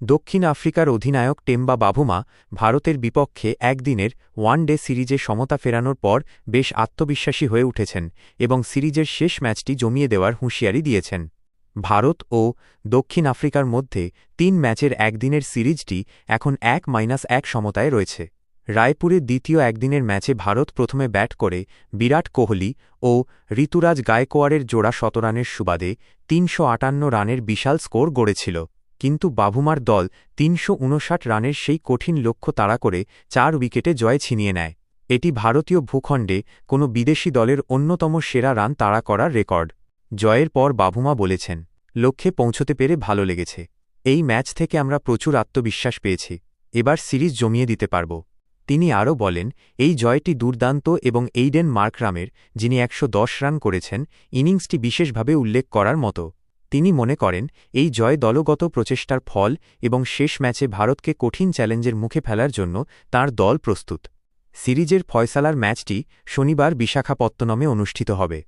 দক্ষিণ আফ্রিকার অধিনায়ক টেম্বা বাভুমা ভারতের বিপক্ষে একদিনের ওয়ান ডে সিরিজে সমতা ফেরানোর পর বেশ আত্মবিশ্বাসী হয়ে উঠেছেন এবং সিরিজের শেষ ম্যাচটি জমিয়ে দেওয়ার হুঁশিয়ারি দিয়েছেন। ভারত ও দক্ষিণ আফ্রিকার মধ্যে তিন ম্যাচের একদিনের সিরিজটি এখন এক মাইনাস এক সমতায় রয়েছে। রায়পুরে দ্বিতীয় একদিনের ম্যাচে ভারত প্রথমে ব্যাট করে বিরাট কোহলি ও ঋতুরাজ গায়কোয়াড়ের জোড়া শতরানের সুবাদে তিনশো আটান্ন রানের বিশাল স্কোর গড়েছিল। কিন্তু বাভুমার দল তিনশো উনষাট রানের সেই কঠিন লক্ষ্য তাড়া করে চার উইকেটে জয় ছিনিয়ে নেয়। এটি ভারতীয় ভূখণ্ডে কোনো বিদেশি দলের অন্যতম সেরা রান তাড়া করার রেকর্ড। জয়ের পর বাভুমা বলেছেন, লক্ষ্যে পৌঁছতে পেরে ভালো লেগেছে। এই ম্যাচ থেকে আমরা প্রচুর আত্মবিশ্বাস পেয়েছি। এবার সিরিজ জমিয়ে দিতে পারব। তিনি আরও বলেন, এই জয়টি দুর্দান্ত এবং এইডেন মার্করামের, যিনি একশো দশ রান করেছেন, ইনিংসটি বিশেষভাবে উল্লেখ করার মতো। তিনি মনে করেন, এই জয় দলগত প্রচেষ্টার ফল এবং শেষ ম্যাচে ভারতকে কঠিন চ্যালেঞ্জের মুখে ফেলার জন্য তার দল প্রস্তুত। সিরিজের ফয়সালার ম্যাচটি শনিবার বিশাখাপত্তনমে অনুষ্ঠিত হবে।